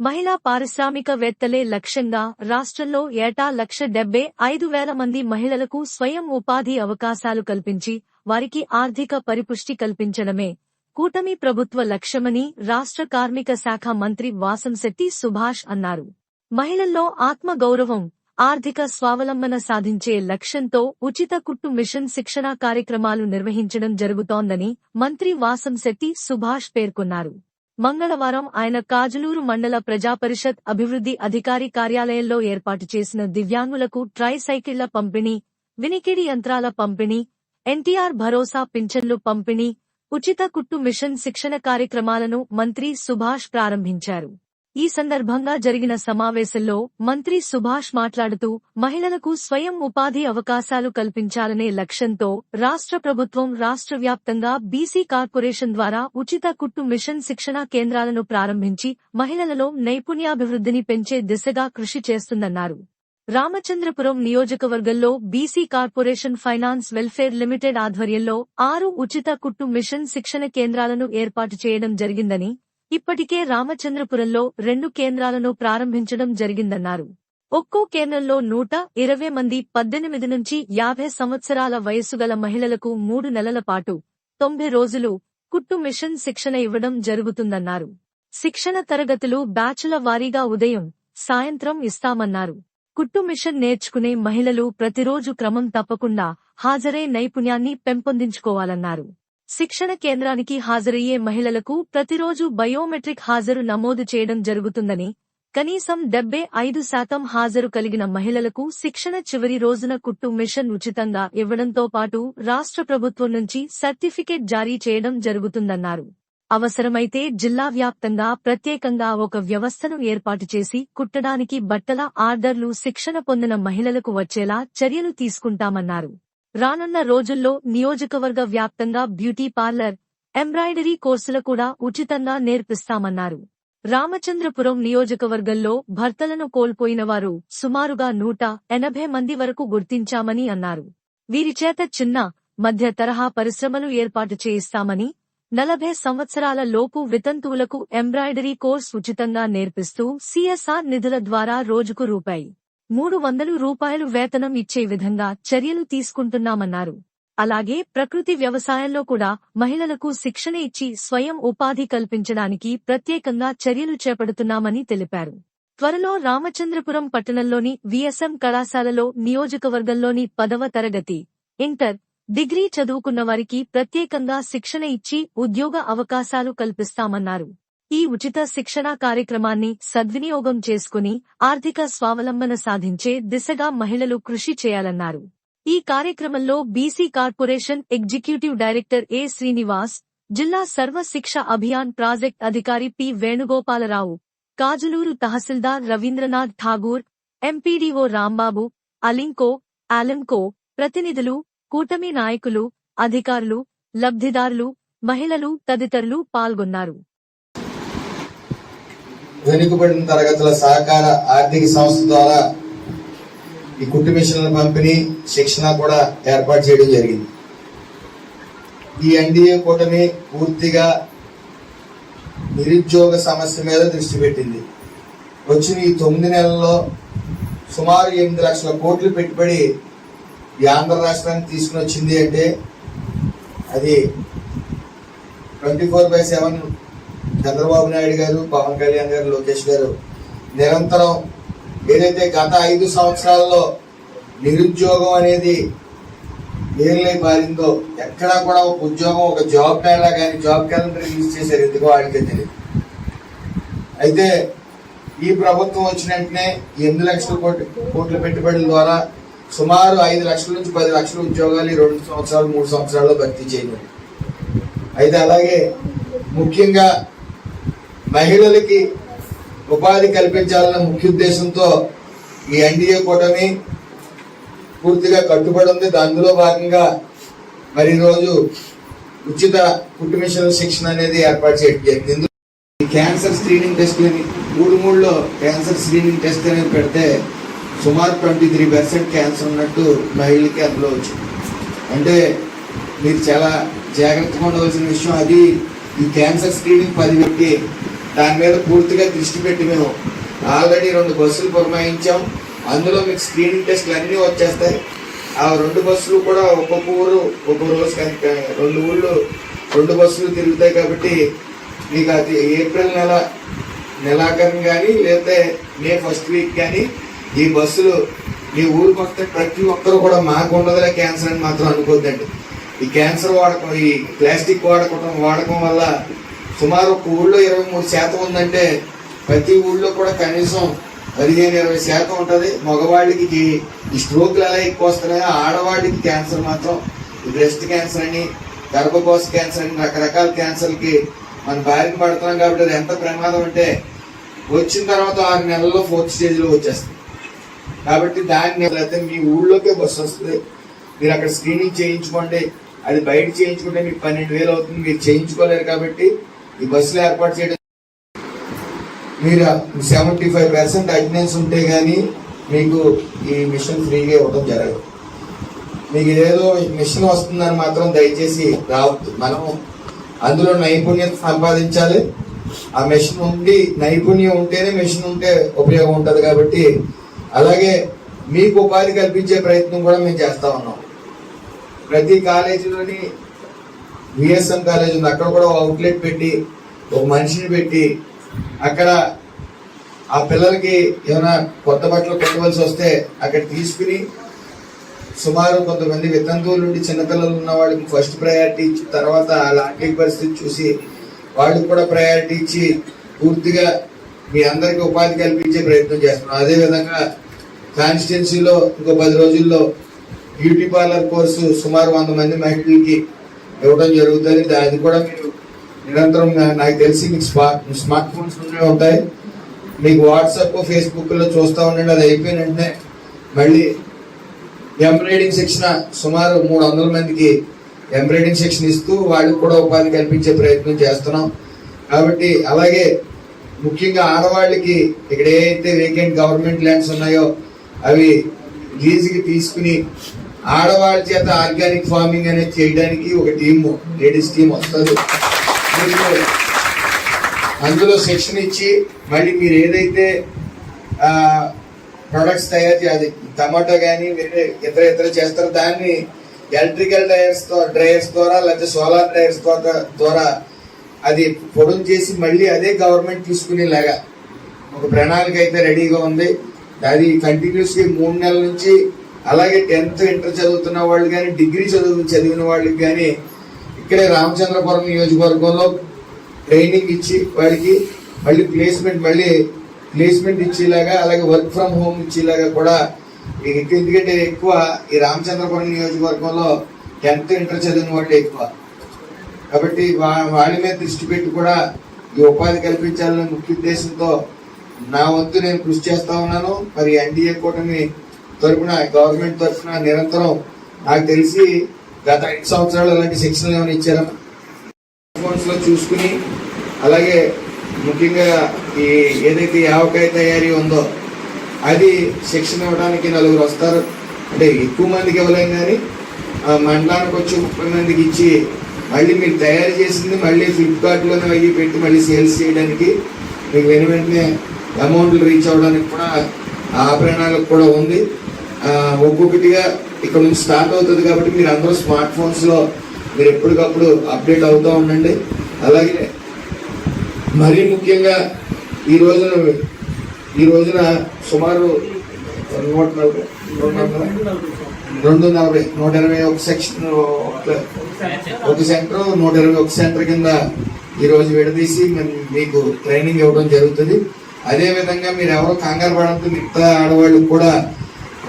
మహిళా పారిశ్రామికవేత్తలే లక్ష్యంగా రాష్ట్రంలో ఏటా లక్ష డెబ్బై ఐదు వేల మంది మహిళలకు స్వయం ఉపాధి అవకాశాలు కల్పించి వారికి ఆర్థిక పరిపుష్టి కల్పించడమే కూటమి ప్రభుత్వ లక్ష్యమని రాష్ట్ర కార్మిక శాఖ మంత్రి వాసంశెట్టి సుభాష్ అన్నారు. మహిళల్లో ఆత్మ గౌరవం ఆర్థిక స్వావలంబన సాధించే లక్ష్యంతో ఉచిత కుట్టు మిషన్ శిక్షణా కార్యక్రమాలు నిర్వహించడం జరుగుతోందని మంత్రి వాసంశెట్టి సుభాష్ పేర్కొన్నారు. మంగళవారం ఆయన కాజలూరు మండల ప్రజాపరిషత్ అభివృద్ధి అధికారి కార్యాలయంలో ఏర్పాటు చేసిన దివ్యాంగులకు ట్రై సైకిళ్ళ పంపిణీ వినికిడి యంత్రాల పంపిణీ ఎన్టీఆర్ భరోసా పింఛన్లు పంపిణీ ఉచిత కుట్టు మిషన్ శిక్షణ కార్యక్రమాలను మంత్రి సుభాష్ ప్రారంభించారు. ఈ సందర్భంగా జరిగిన సమావేశంలో మంత్రి సుభాష్ మాట్లాడుతూ మహిళలకు స్వయం ఉపాధి అవకాశాలు కల్పించాలనే లక్ష్యంతో రాష్ట్ర ప్రభుత్వం రాష్ట్ర వ్యాప్తంగా బీసీ కార్పొరేషన్ ద్వారా ఉచిత కుట్టు మిషన్ శిక్షణా కేంద్రాలను ప్రారంభించి మహిళలలో నైపుణ్యాభివృద్ధిని పెంచే దిశగా కృషి చేస్తుందన్నారు. రామచంద్రపురం నియోజకవర్గంలో BC corporation finance welfare limited ఆధ్వర్యంలో ఆరు ఉచిత కుట్టు మిషన్ శిక్షణ కేంద్రాలను ఏర్పాటు చేయడం జరిగిందని ఇప్పటికే రామచంద్రపురంలో రెండు కేంద్రాలను ప్రారంభించడం జరిగిందన్నారు. ఒక్కో కేంద్రంలో నూట ఇరవై మంది పద్దెనిమిది నుంచి యాభై సంవత్సరాల వయసుగల మహిళలకు మూడు నెలల పాటు తొంభై రోజులు కుట్టు మిషన్ శిక్షణ ఇవ్వడం జరుగుతుందన్నారు. శిక్షణ తరగతులు బ్యాచుల వారీగా ఉదయం సాయంత్రం ఇస్తామన్నారు. కుట్టు మిషన్ నేర్చుకునే మహిళలు ప్రతిరోజు క్రమం తప్పకుండా హాజరై నైపుణ్యాన్ని పెంపొందించుకోవాలన్నారు. శిక్షణ కేంద్రానికి హాజరయ్యే మహిళలకు ప్రతిరోజు బయోమెట్రిక్ హాజరు నమోదు చేయడం జరుగుతుందని కనీసం డెబ్బై ఐదు శాతం హాజరు కలిగిన మహిళలకు శిక్షణ చివరి రోజున కుట్టు మిషన్ ఉచితంగా ఇవ్వడంతో పాటు రాష్ట్ర ప్రభుత్వం నుంచి సర్టిఫికేట్ జారీ చేయడం జరుగుతుందన్నారు. అవసరమైతే జిల్లా వ్యాప్తంగా ప్రత్యేకంగా ఒక వ్యవస్థను ఏర్పాటు చేసి కుట్టడానికి బట్టల ఆర్డర్లు శిక్షణ పొందిన మహిళలకు వచ్చేలా చర్యలు తీసుకుంటామన్నారు. రానున్న రోజుల్లో నియోజకవర్గ వ్యాప్తంగా బ్యూటీ పార్లర్ ఎంబ్రాయిడరీ కోర్సులు కూడా ఉచితంగా నేర్పిస్తామన్నారు. రామచంద్రపురం నియోజకవర్గంలో భర్తలను కోల్పోయిన వారు సుమారుగా నూట ఎనభై మంది వరకు గుర్తించామని అన్నారు. వీరి చేత చిన్న మధ్య తరహా పరిశ్రమలు ఏర్పాటు చేయిస్తామని నలభై సంవత్సరాల లోపు వితంతువులకు ఎంబ్రాయిడరీ కోర్స్ ఉచితంగా నేర్పిస్తూ సిఎస్ఆర్ నిధుల ద్వారా రోజుకు రూపాయి మూడు వందలు రూపాయలు వేతనం ఇచ్చే విధంగా చర్యలు తీసుకుంటున్నామన్నారు. అలాగే ప్రకృతి వ్యవసాయంలో కూడా మహిళలకు శిక్షణ ఇచ్చి స్వయం ఉపాధి కల్పించడానికి ప్రత్యేకంగా చర్యలు చేపడుతున్నామని తెలిపారు. త్వరలో రామచంద్రపురం పట్టణంలోని విఎస్ఎం కళాశాలలో నియోజకవర్గంలోని పదవ తరగతి ఇంటర్ డిగ్రీ చదువుకున్న వారికి ప్రత్యేకంగా శిక్షణ ఇచ్చి ఉద్యోగ అవకాశాలు కల్పిస్తామన్నారు. ఈ ఉచిత శిక్షణా కార్యక్రమాన్ని సద్వినియోగం చేసుకుని ఆర్థిక స్వావలంబన సాధించే దిశగా మహిళలు కృషి చేయాలన్నారు. ఈ కార్యక్రమంలో BC corporation executive director A Srinivas జిల్లా సర్వ శిక్ష అభియాన్ ప్రాజెక్ట్ అధికారి పి వేణుగోపాలరావు కాజులూరు తహసీల్దార్ రవీంద్రనాథ్ ఠాగూర్ ఎంపీడీఓ రాంబాబు అలింకో ఆలంకో ప్రతినిధులు కూటమి నాయకులు అధికారులు లబ్ధిదారులు మహిళలు తదితరులు పాల్గొన్నారు. వెనుకబడిన తరగతుల సహకార ఆర్థిక సంస్థ ద్వారా ఈ కుట్టు మిషన్ల పంపిణీ శిక్షణ కూడా ఏర్పాటు చేయడం జరిగింది. ఈ ఎన్డీఏ కూటమి పూర్తిగా నిరుద్యోగ సమస్య మీద దృష్టి పెట్టింది. వచ్చిన ఈ తొమ్మిది నెలల్లో సుమారు ఎనిమిది లక్షల కోట్లు పెట్టుబడి ఈ ఆంధ్ర రాష్ట్రానికి తీసుకుని వచ్చింది అంటే అది twenty four by seven Chandrababu Naidu గారు పవన్ కళ్యాణ్ గారు లోకేష్ గారు నిరంతరం ఏదైతే గత ఐదు సంవత్సరాల్లో నిరుద్యోగం అనేది ఏర్లై పారిందో ఎక్కడా కూడా ఒక ఉద్యోగం ఒక జాబ్ మేళా కానీ జాబ్ క్యాలెండర్ రిలీజ్ చేశారు. ఎందుకో వాడికే తెలియదు అయితే ఈ ప్రభుత్వం వచ్చిన వెంటనే ఎనిమిది లక్షల కోట్లు కోట్ల పెట్టుబడుల ద్వారా సుమారు ఐదు లక్షల నుంచి పది లక్షల ఉద్యోగాలు ఈ రెండు సంవత్సరాలు మూడు సంవత్సరాల్లో భర్తీ చేయబడి అయితే అలాగే ముఖ్యంగా మహిళలకి ఉపాధి కల్పించాలన్న ముఖ్య ఉద్దేశంతో ఈ ఎన్డీఏ కూటమి పూర్తిగా కట్టుబడి ఉంది అందులో భాగంగా మరి రోజు ఉచిత కుట్టు మిషన్ శిక్షణ అనేది ఏర్పాటు చేయడం జరిగింది. ఇందులో ఈ క్యాన్సర్ స్క్రీనింగ్ టెస్ట్ అని మూడు మూడులో క్యాన్సర్ స్క్రీనింగ్ టెస్ట్ అనేది పెడితే సుమారు ట్వంటీ త్రీ పర్సెంట్ క్యాన్సర్ ఉన్నట్టు మహిళలకి అందులో వచ్చింది. అంటే మీరు చాలా జాగ్రత్తగా ఉండవలసిన విషయం అది. ఈ క్యాన్సర్ స్క్రీనింగ్ పది పెట్టి దాని మీద పూర్తిగా దృష్టి పెట్టి మేము ఆల్రెడీ రెండు బస్సులు పురమాయించాం. అందులో మీకు స్క్రీనింగ్ టెస్ట్లు అన్నీ వచ్చేస్తాయి. ఆ రెండు బస్సులు కూడా ఒక్కొక్క ఊరు ఒక్కొక్క రోజు కనుక రెండు ఊళ్ళు రెండు బస్సులు తిరుగుతాయి కాబట్టి మీకు అది ఏప్రిల్ నెల నెలాఖరం కానీ లేకపోతే మే ఫస్ట్ వీక్ కానీ ఈ బస్సులు మీ ఊరికి వస్తే ప్రతి ఒక్కరు కూడా మాకు ఉండదులే క్యాన్సర్ అని మాత్రం అనుకోద్దండి. ఈ క్యాన్సర్ వాడకం ఈ ప్లాస్టిక్ వాడకం వాడకం వల్ల సుమారు ఒక ఊళ్ళో ఇరవై మూడు శాతం ఉందంటే ప్రతి ఊళ్ళో కూడా కనీసం పదిహేను ఇరవై శాతం ఉంటుంది. మగవాళ్ళకి ఈ స్ట్రోక్లు ఎలా ఎక్కువ వస్తున్నాయో ఆడవాళ్ళకి క్యాన్సర్ మాత్రం ఈ బ్రెస్ట్ క్యాన్సర్ అని గర్భకోశ క్యాన్సర్ అని రకరకాల క్యాన్సర్కి మన బారిన పడుతున్నాం కాబట్టి అది ఎంత ప్రమాదం అంటే వచ్చిన తర్వాత ఆరు నెలల్లో ఫోర్త్ స్టేజ్లో వచ్చేస్తుంది. కాబట్టి దాన్ని అయితే మీ ఊళ్ళోకే బస్సు వస్తుంది. మీరు అక్కడ స్క్రీనింగ్ చేయించుకోండి. అది బయట చేయించుకుంటే మీకు పన్నెండు వేలు అవుతుంది. మీరు చేయించుకోలేరు కాబట్టి ఈ బస్సులు ఏర్పాటు చేయడం మీరు సెవెంటీ ఫైవ్ పర్సెంట్ అటెండెన్స్ ఉంటే కానీ మీకు ఈ మిషన్ ఫ్రీగా ఇవ్వడం జరగదు. మీకు ఏదో మిషన్ వస్తుందని మాత్రం దయచేసి రావద్దు. మనం అందులో నైపుణ్యత సంపాదించాలి. ఆ మెషిన్ ఉండి నైపుణ్యం ఉంటేనే మెషిన్ ఉంటే ఉపయోగం ఉంటుంది కాబట్టి అలాగే మీకు ఉపాధి కల్పించే ప్రయత్నం కూడా మేము చేస్తా ఉన్నాం. ప్రతి కాలేజీలోని విఎస్ఎం కాలేజ్ ఉంది. అక్కడ కూడా అవుట్లెట్ పెట్టి ఒక మనిషిని పెట్టి అక్కడ ఆ పిల్లలకి ఏమైనా కొత్త బట్టలు కొట్టవలసి వస్తే అక్కడ తీసుకుని సుమారు కొంతమంది వితంతువుల నుండి చిన్నపిల్లలు ఉన్న వాళ్ళకి ఫస్ట్ ప్రయారిటీ ఇచ్చి తర్వాత వాళ్ళ ఆర్థిక పరిస్థితి చూసి వాళ్ళకి కూడా ప్రయారిటీ ఇచ్చి పూర్తిగా మీ అందరికీ ఉపాధి కల్పించే ప్రయత్నం చేస్తున్నాం. అదేవిధంగా కాన్స్టిట్యున్సీలో ఇంకో పది రోజుల్లో బ్యూటీ పార్లర్ కోర్సు సుమారు వంద మంది మహిళలకి ఇవ్వడం జరుగుతుంది. అది కూడా మీరు నిరంతరం నాకు తెలిసి మీకు స్మార్ట్ స్మార్ట్ ఫోన్స్ ఉంటాయి. మీకు వాట్సాప్ ఫేస్బుక్లో చూస్తూ ఉండండి. అది అయిపోయిన వెంటనే మళ్ళీ ఎంబ్రాయిడింగ్ శిక్షణ సుమారు మూడు వందల మందికి ఎంబ్రాయిడింగ్ శిక్షణ ఇస్తూ వాళ్ళకి కూడా ఉపాధి కల్పించే ప్రయత్నం చేస్తున్నాం. కాబట్టి అలాగే ముఖ్యంగా ఆడవాళ్ళకి ఇక్కడ ఏ అయితే వేకెంట్ గవర్నమెంట్ ల్యాండ్స్ ఉన్నాయో అవి లీజుకి తీసుకుని ఆడవాళ్ళ చేత ఆర్గానిక్ ఫార్మింగ్ అనేది చేయడానికి ఒక టీమ్ లేడీస్ టీం వస్తుంది. అందులో శిక్షణ ఇచ్చి మళ్ళీ మీరు ఏదైతే ప్రొడక్ట్స్ తయారు చేయాలి టమాటో కానీ వేరే ఇతర ఇతర చేస్తారో దాన్ని ఎలక్ట్రికల్ డ్రైయర్స్ డ్రైయర్స్ ద్వారా లేకపోతే సోలార్ డ్రైయర్స్ ద్వారా అది పొడుం చేసి మళ్ళీ అదే గవర్నమెంట్ తీసుకునేలాగా ఒక ప్రణాళిక అయితే రెడీగా ఉంది. అది కంటిన్యూస్గా మూడు నెలల నుంచి అలాగే టెన్త్ ఇంటర్ చదువుతున్న వాళ్ళు కానీ డిగ్రీ చదువు చదివిన వాళ్ళకి కానీ ఇక్కడే రామచంద్రపురం నియోజకవర్గంలో ట్రైనింగ్ ఇచ్చి వాడికి మళ్ళీ ప్లేస్మెంట్ మళ్ళీ ప్లేస్మెంట్ ఇచ్చేలాగా అలాగే వర్క్ ఫ్రమ్ హోమ్ ఇచ్చేలాగా కూడా ఎందుకంటే ఎక్కువ ఈ రామచంద్రపురం నియోజకవర్గంలో టెన్త్ ఇంటర్ చదివిన వాళ్ళే ఎక్కువ. కాబట్టి వా- వాళ్ళ మీద దృష్టి పెట్టి కూడా ఈ ఉపాధి కల్పించాలనే ముఖ్య ఉద్దేశంతో నా వంతు నేను కృషి చేస్తా ఉన్నాను. మరి ఎన్డీఏ కూటమి తరపున గవర్నమెంట్ తరఫున నిరంతరం నాకు తెలిసి గత ఐదు సంవత్సరాలు అలాంటి శిక్షణలు ఏమైనా ఇచ్చారా? ఫోన్స్లో చూసుకుని అలాగే ముఖ్యంగా ఈ ఏదైతే యావకాయ ఆవకాయ తయారీ ఉందో అది శిక్షణ ఇవ్వడానికి నలుగురు వస్తారు. అంటే ఎక్కువ మందికి ఇవ్వలేం కానీ ఆ మండలానికి వచ్చి ముప్పై మందికి ఇచ్చి మళ్ళీ మీరు తయారు చేసింది మళ్ళీ ఫ్లిప్కార్ట్లోనే అయ్యి పెట్టి మళ్ళీ సేల్స్ చేయడానికి మీకు వెను వెంటనే అమౌంట్లు రీచ్ అవ్వడానికి కూడా ఆ ప్రణాళిక కూడా ఉంది. ఒక్కొక్కటిగా ఇక్కడ నుంచి స్టార్ట్ అవుతుంది కాబట్టి మీరు అందరూ స్మార్ట్ ఫోన్స్లో మీరు ఎప్పటికప్పుడు అప్డేట్ అవుతూ ఉండండి. అలాగే మరీ ముఖ్యంగా ఈ రోజున ఈ రోజున సుమారు నూట నలభై రెండు వందల రెండు నలభై నూట ఇరవై ఒక సెక్షన్ ఒక- ఒక సెంటర్ నూట ఇరవై ఒక సెంటర్ కింద ఈరోజు విడదీసి మీకు ట్రైనింగ్ ఇవ్వడం జరుగుతుంది. అదేవిధంగా మీరు ఎవరో కంగారు పడంతో మిగతా ఆడవాళ్ళకి కూడా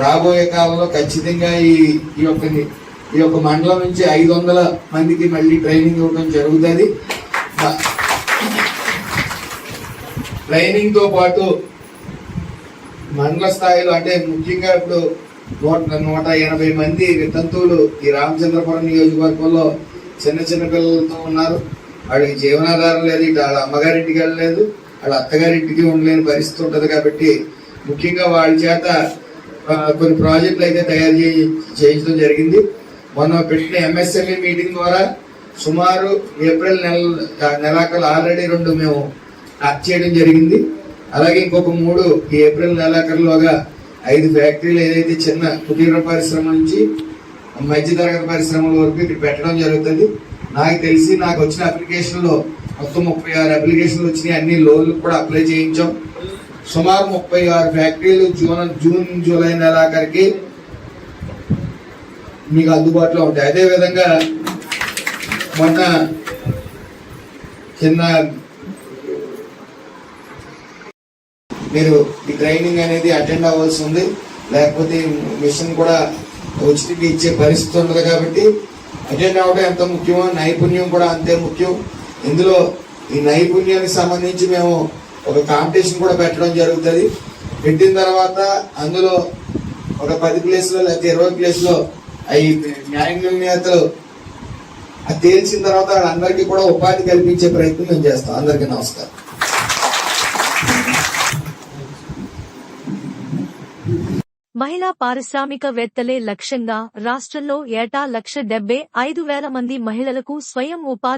రాబోయే కాలంలో ఖచ్చితంగా ఈ ఈ యొక్క ఈ యొక్క మండలం నుంచి ఐదు వందల మందికి మళ్ళీ ట్రైనింగ్ ఇవ్వడం జరుగుతుంది. ట్రైనింగ్తో పాటు మండల స్థాయిలో అంటే ముఖ్యంగా ఇప్పుడు నూట నూట ఎనభై మంది వితంతువులు ఈ రామచంద్రపురం నియోజకవర్గంలో చిన్న చిన్న పిల్లలతో ఉన్నారు. వాళ్ళకి జీవనాధారం లేదు ఇటు వాళ్ళ అమ్మగారింటికి వెళ్ళలేదు వాళ్ళ అత్తగారింటికి ఉండలేని పరిస్థితి ఉంటుంది కాబట్టి ముఖ్యంగా వాళ్ళ చేత కొన్ని ప్రాజెక్టులు అయితే తయారు చేయి చేయించడం జరిగింది. మొన్న పెట్టిన ఎంఎస్ఎంఈ మీటింగ్ ద్వారా సుమారు ఏప్రిల్ నెల నెలాఖరు ఆల్రెడీ రెండు మేము అప్ చేయడం జరిగింది. అలాగే ఇంకొక మూడు ఈ ఏప్రిల్ నెలాఖరులోగా ఐదు ఫ్యాక్టరీలు ఏదైతే చిన్న కుటీర పరిశ్రమ నుంచి మధ్యతరగతి పరిశ్రమల వరకు ఇక్కడ పెట్టడం జరుగుతుంది. నాకు తెలిసి నాకు వచ్చిన అప్లికేషన్లో మొత్తం ముప్పై ఆరు అప్లికేషన్లు వచ్చినాయి. అన్ని లోన్లు కూడా అప్లై చేయించాం. సుమారు ముప్పై ఆరు ఫ్యాక్టరీలు జూన్ జూన్ జూలై నెలాఖరికి మీకు అందుబాటులో ఉంటాయి. అదే విధంగా మొన్న చిన్న మీరు ఈ ట్రైనింగ్ అనేది అటెండ్ అవ్వాల్సి ఉంది. లేకపోతే మిషన్ కూడా ఉచితంగా ఇచ్చే పరిస్థితి ఉండదు కాబట్టి అటెండ్ అవ్వడం ఎంత ముఖ్యమో నైపుణ్యం కూడా అంతే ముఖ్యం. ఇందులో ఈ నైపుణ్యానికి సంబంధించి మేము ఒక కాంపిటీషన్ కూడా పెట్టడం జరుగుతుంది. పెట్టిన తర్వాత అందులో ఒక పది ప్లేస్లో లేకపోతే ఇరవై ప్లేస్లో అవి న్యాయ నిర్ణేతలు అది తేల్చిన తర్వాత అందరికీ కూడా ఉపాధి కల్పించే ప్రయత్నం మేము చేస్తాం. అందరికీ నమస్కారం. మహిళా పారిశ్రామికవేత్తలే లక్ష్యంగా రాష్ట్రంలో ఏటా లక్ష డెబ్బై ఐదు వేల మంది మహిళలకు స్వయం ఉపాధి